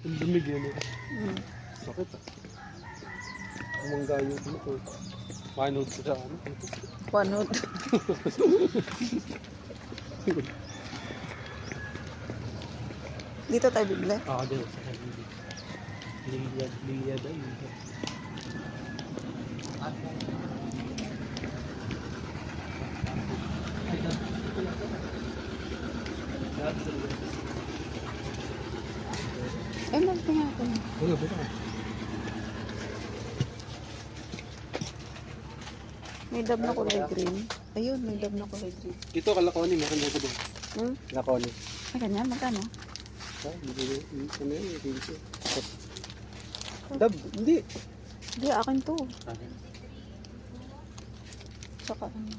Ang lamig yun eh. Mm. Sakit ah. Umangga yung ano ko. Manood ko sa ano. Panot. Dito tayo bibili. Ah, din. Sa kanila. Liyad, liyad ay. liyad. Eh, Wala ba ito? May dab na kulay green. Ayun, may dab na kulay green. Ito kalakoni, meron dito doon. Hmm? Lakoni. Ay, ganyan. Magkano? Ah, hindi ko ano yun, hindi ko. Dab, hindi. Hindi, akin to. Akin. Saka ano.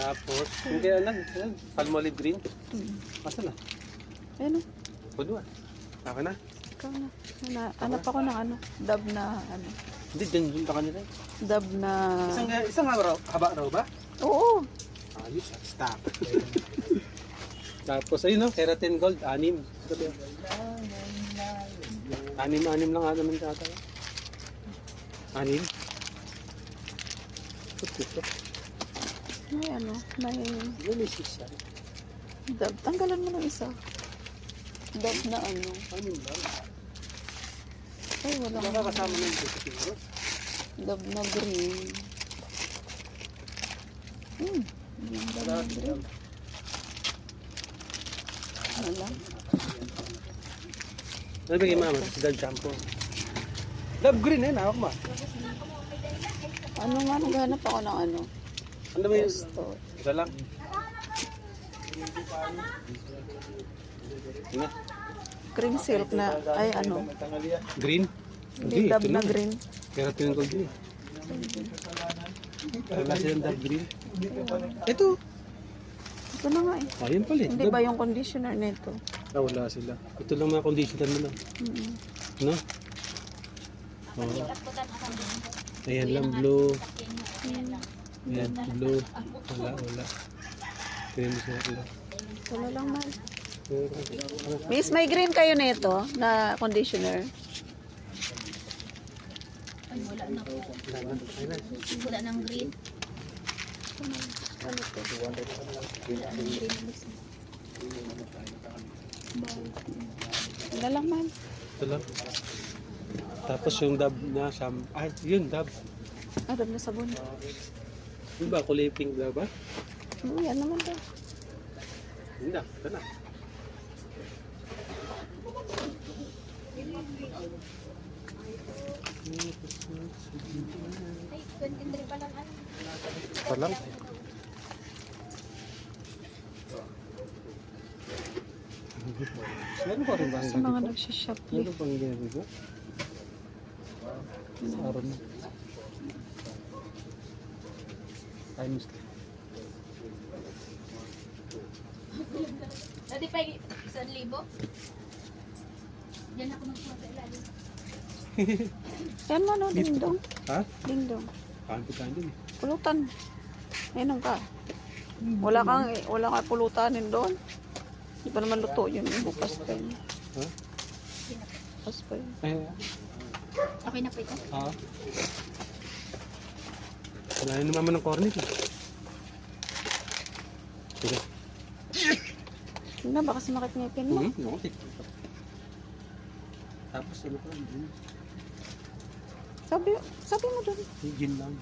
Tapos, hindi ano, palmolive green. Hmm. Asa na? Ayun o. Puno ah. Ako na. Ikaw na. na hanap ako ng ano. Dab na ano. Hindi, dyan dyan ka kanila. Dab na... Isang, isang haba, haba raw ba? Oo. Ayos, ah, stop. Tapos, ayun no, keratin gold, anim. Anim, anim lang ata ng tata. Anim. Ito? May ano. May Ano may sisa? dab. Tanggalan mo ng isa. Dab na ano. Ay, wala ka kasama ng. Dab na green. Hmm. Yung dab na green. Wala. Ano ba yung mama? Si Dad Shampoo. Love green eh, nawak mo. Ano nga, naghanap ako ng ano. Ano ba yung... Gusto. Isa lang. Cream silk na, ay ano. Green? Hindi, dab na green. Keratin gold yun. Wala silang dab green. Ito. Ito na nga eh. Ayun pala eh. Hindi ba yung conditioner nito? Ah, wala sila. Ito lang mga conditioner nila. Mm. No? Oo. Ayan lang, blue. Ayan, blue. Wala, wala. Wala. Wala lang man. Miss, may green kayo nito na conditioner? Wala ng green. Ano to? Wala lang man. Ito lang. Tapos yung dab na sam... Ah, yun, dab. Ah, dab na sabon. Yung ba, kulay pink dab ba? Oo, yan naman. Hindi na, ito na. Ay, 23 pa lang. Ano? Ito lang. Meron pa rin ba ang Sa mga nagsishoplift. Meron pang ganito? Sa araw na. Times Dati pa isang libo. Diyan ako magkuha sa ilalim. Yan mo no, dingdong. Ha? Dingdong. Kanto tayo din eh. Pulutan. Ayun ka. Wala kang, wala kang pulutanin doon. Di pa naman luto yun. Bukas pa yun. Ha? Bukas pa yun. Ay, Okay na po ito. ha? Wala yun naman ng cornet eh. Sige. Yun na, baka sumakit ngipin mo. Hmm, no. Tapos ano pa? Gin. Sabi, sabi mo doon. Gin lang.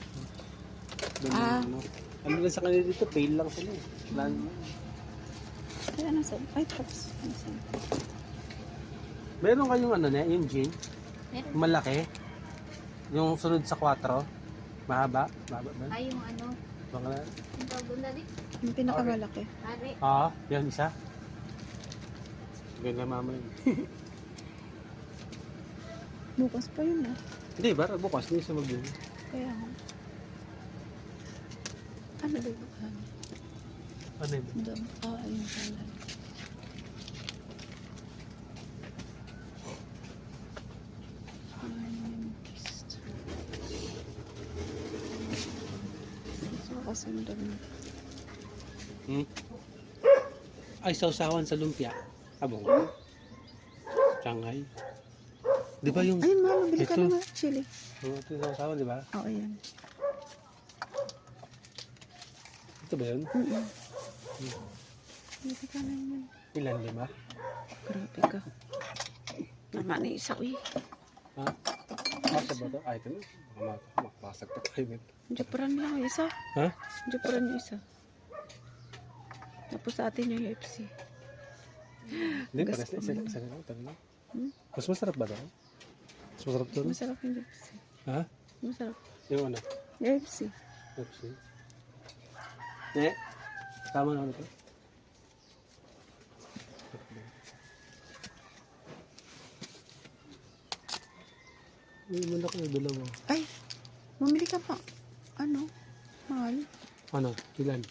Doon Ah. ano. Ano lang sa kanila dito, pale lang sila eh. Wala naman. Ay, ano sabi? Ay, tapos. Ano? Meron kayong ano na, yung gin, Meron. malaki. Yung sunod sa 4. Mahaba. Mahaba ba? Ay, yung ano. Baka Yung tawag doon dati. Yung pinakamalaki. Pare. Oo, yan isa. Ganda mama yun. Bukas pa yun ah. Hindi, bara bukas hindi siya mag Kaya nga. Ano ba yun? Ano? Ano yun? Doon. Ah, ayun pala. Kasundan mo. Hmm? Ay, sausawan sa lumpia. Abong. Shanghai. Di ba yung... Ayun, mama, bili ka Ito. na nga. Chili. Ito yung asawa, di ba? Oo, ayan. Ito ba yun? Mm-mm. Bili ka na yun. Ilan, lima? Grabe ka. Tama na isa, uy. Ha? Kasya ba ito? Ay, ito na. Makapasag pa tayo nito. Japaran lang isa. Ha? Japaran yung isa. Tapos sa atin yung UFC. Hindi, Gas pares na. pa Isa, na lang. Lang. Hmm? Mas masarap ba ito? Mas masarap no? Masarap yung UFC. Ha? Masarap. Yung ano? UFC. Pepsi. Eh, tama na ito? Ay, malaki na dalawa. Ay, bumili ka pa. Ano? Mahal? Ano? Ilan?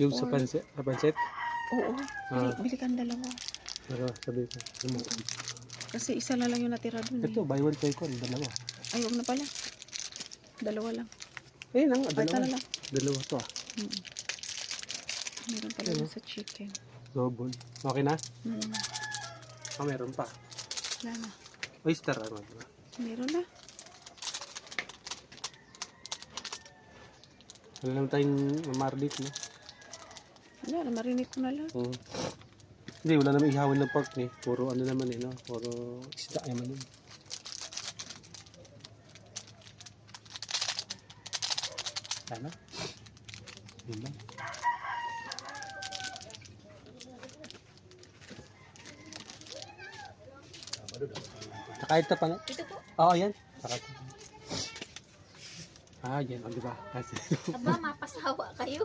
Yung sa Or- pansit? Sa pansit? Oo. Bili, Ah. bili kang dalawa. Pero sabi ko, ano? Kasi isa na lang yung natira dun eh. Ito, buy one, take one. Dalawa. Ay, huwag na pala. Dalawa lang. Eh, nang, Ay, dalawa. tala lang. Dalawa to ah. Mm. Meron pala Ano? dun sa chicken. Double. Okay na? Mm. Ah, meron pa. Wala na. Oyster, ano? diba? Meron na. Wala naman tayong mamardit, no? Wala na, marinig ko na lang. Mm. Hindi, wala naman ihawin ng pork ni. Puro ano naman eh, no? Puro isda naman yun. Sana? Yun. Saka ito pa na. Ito po. Oo, yan. Saka ito. Ah, yan. O, di ba? Kasi, Aba, mapasawa kayo.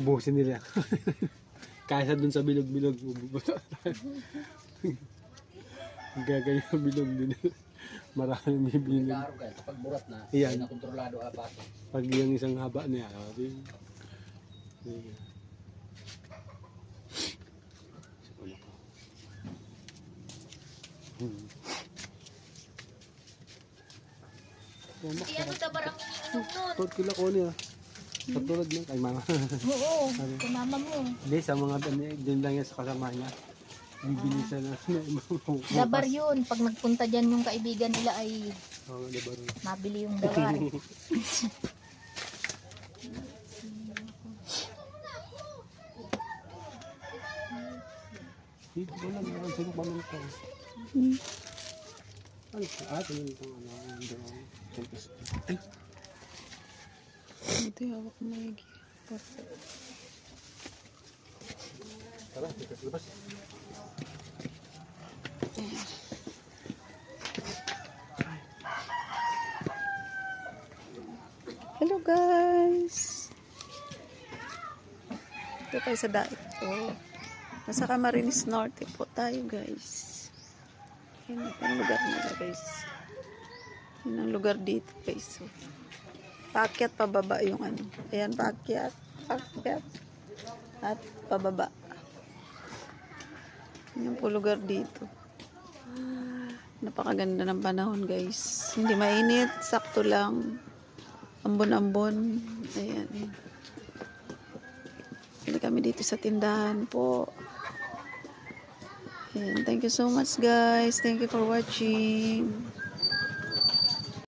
Buhusin nila. Kaysa dun sa bilog-bilog, bubuto. Gagaya ng bilog din. Maraming may bilog. Klaro kayo, kapag burat na, hindi na kontrolado apat. Pag yung isang haba niya, sabi. Sige. Sa ulo ko. Hmm. Oh, mak- Kaya ano daw barang iniinom nun? Tot kila ko niya. Katulad niya kay mama. Oo, kay mama mo. Hindi, sa mga din lang yan sa kasama niya. Bibili siya na Dabar yun. Pag nagpunta dyan yung kaibigan nila ay Oo, dabar. mabili yung ko lang, meron sino pa man ito. Siya? Ah, ito yung yung. Ay, Ito yung hawak mo. Perfect. tara, tikas labas. Hello guys! Ito tayo sa daig po. Nasa Camarines Norte po tayo guys. Yan ang lugar nila guys. Yan ang lugar dito guys. So, paakyat pababa yung ano. Ayan, paakyat. Paakyat. At pababa. Yan po lugar dito. Napakaganda ng panahon guys. Hindi mainit, sakto lang. Ambon-ambon. Ayan. Hindi kami dito sa tindahan po. Thank you so much guys. Thank you for watching.